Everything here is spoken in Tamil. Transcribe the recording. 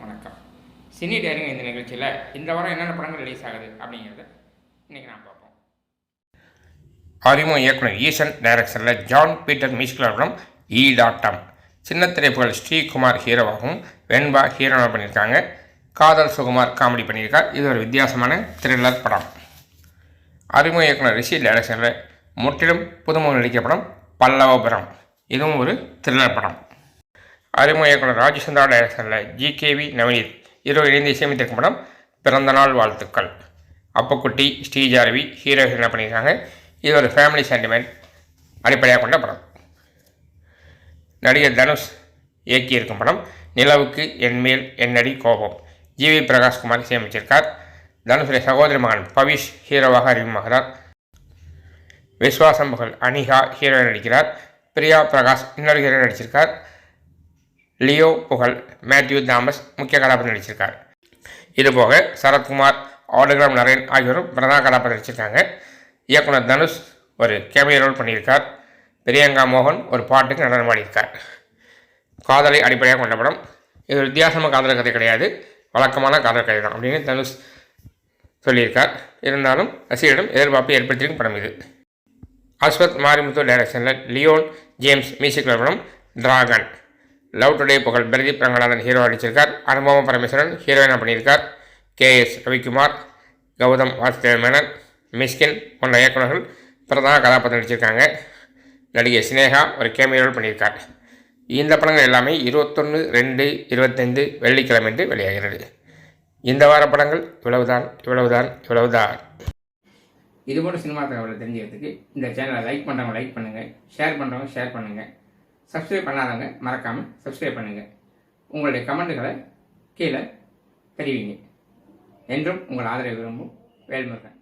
வணக்கம். சினி டேரிங் இந்த நிகழ்ச்சியில் இந்த வாரம் என்னென்ன படங்கள் ரிலீஸ் ஆகுது அப்படிங்கிறத இன்றைக்கி நான் பார்ப்போம். அறிமுக இயக்குனர் ஈசன் டைரக்ஷனில் ஜான் பீட்டர் மியூசிக்கல் படம் டாட்டம் சின்ன திரைப்புகள் ஸ்ரீகுமார் ஹீரோவாகவும் வெண்பா ஹீரோவாக பண்ணியிருக்காங்க. காதல் சுகுமார் காமெடி பண்ணியிருக்கார். இது ஒரு வித்தியாசமான த்ரில்லர் படம். அறிமுக இயக்குனர் ரிஷி டைரக்ஷனில் முற்றிலும் புதுமுக நடிக்கப்படும் பல்லவபுரம். இதுவும் ஒரு த்ரில்லர் படம். அறிமுக இயக்குனர் ராஜசந்திரா டைரக்ஷனில் ஜிகேவி நவநீத் இருவர் இணைந்து இசையமைத்திருக்கும் படம் பிறந்தநாள் வாழ்த்துக்கள். அப்பக்குட்டி ஸ்ரீஜாரவி ஹீரோ என்ன பண்ணியிருக்காங்க? இது ஒரு ஃபேமிலி சென்டிமெண்ட் அடிப்படையாக கொண்ட படம். நடிகர் தனுஷ் இயக்கியிருக்கும் படம் நிலவுக்கு என்மேல் என்னடி கோபம். ஜிவி பிரகாஷ்குமார் இசையமைச்சிருக்கார். தனுஷுடைய சகோதரி மகன் பவிஷ் ஹீரோவாக அறிமுகமாகிறார். விஸ்வாசம் புகழ் அனிகா ஹீரோயின் நடிக்கிறார். பிரியா பிரகாஷ் இன்னொரு ஹீரோ நடிச்சிருக்கார். லியோ புகழ் மேத்யூ தாமஸ் முக்கிய கதாபாத்திரம் நடிச்சிருக்கார். இதுபோக சரத்குமார் ஆடுகிராம் நரேன் ஆகியோரும் பிரதான கதாபாத்திரம் நடிச்சிருக்காங்க. இயக்குனர் தனுஷ் ஒரு கேமிய ரோல் பண்ணியிருக்கார். பிரியங்கா மோகன் ஒரு பாட்டுக்கு நடனம் பாடியிருக்கார். காதலை அடிப்படையாக கொண்ட படம். இது ஒரு காதல் கதை கிடையாது. வழக்கமான காதல் கதை தான் அப்படின்னு தனுஷ் சொல்லியிருக்கார். இருந்தாலும் ரசிகரிடம் எதிர்பார்ப்பை ஏற்படுத்தியிருக்கும் படம் இது. அஸ்வத் மாரிமுத்து டைரக்ஷனில் லியோன் ஜேம்ஸ் மியூசிக் படம் டிராகன். லவ் டுடே புகழ் பிரதீப் ரங்கநாதன் ஹீரோ நடிச்சிருக்கார் அனுபவம் பரமேஸ்வரன் ஹீரோயினாக பண்ணியிருக்கார். கே எஸ் ரவிக்குமார் கௌதம் வாசுதேவ மேனன் மிஸ்கின் போன்ற இயக்குநர்கள் பிரதான கதாபாத்திரம் நடிச்சிருக்காங்க. நடிகை சினேகா ஒரு கேமியோ பண்ணியிருக்கார். இந்த படங்கள் எல்லாமே இருபத்தொன்று ரெண்டு இருபத்தைந்து வெள்ளிக்கிழமை என்று வெளியாகிறது. இந்த வார படங்கள் இவ்வளவுதான் இவ்வளவுதான் இவ்வளவுதான். இதுபோன்ற சினிமா தகவலை தெரிஞ்சுக்கிறதுக்கு இந்த சேனலை லைக் பண்ணுறவங்க லைக் பண்ணுங்கள் ஷேர் பண்ணுறவங்க ஷேர் பண்ணுங்கள் சப்ஸ்கிரைப் பண்ணாதவங்க மறக்காமல் சப்ஸ்கிரைப் பண்ணுங்கள் உங்களுடைய கமெண்ட்டுகளை கீழே தெரிவிங்க. என்றும் உங்கள் ஆதரவை விரும்பும் வேல்முருகன்.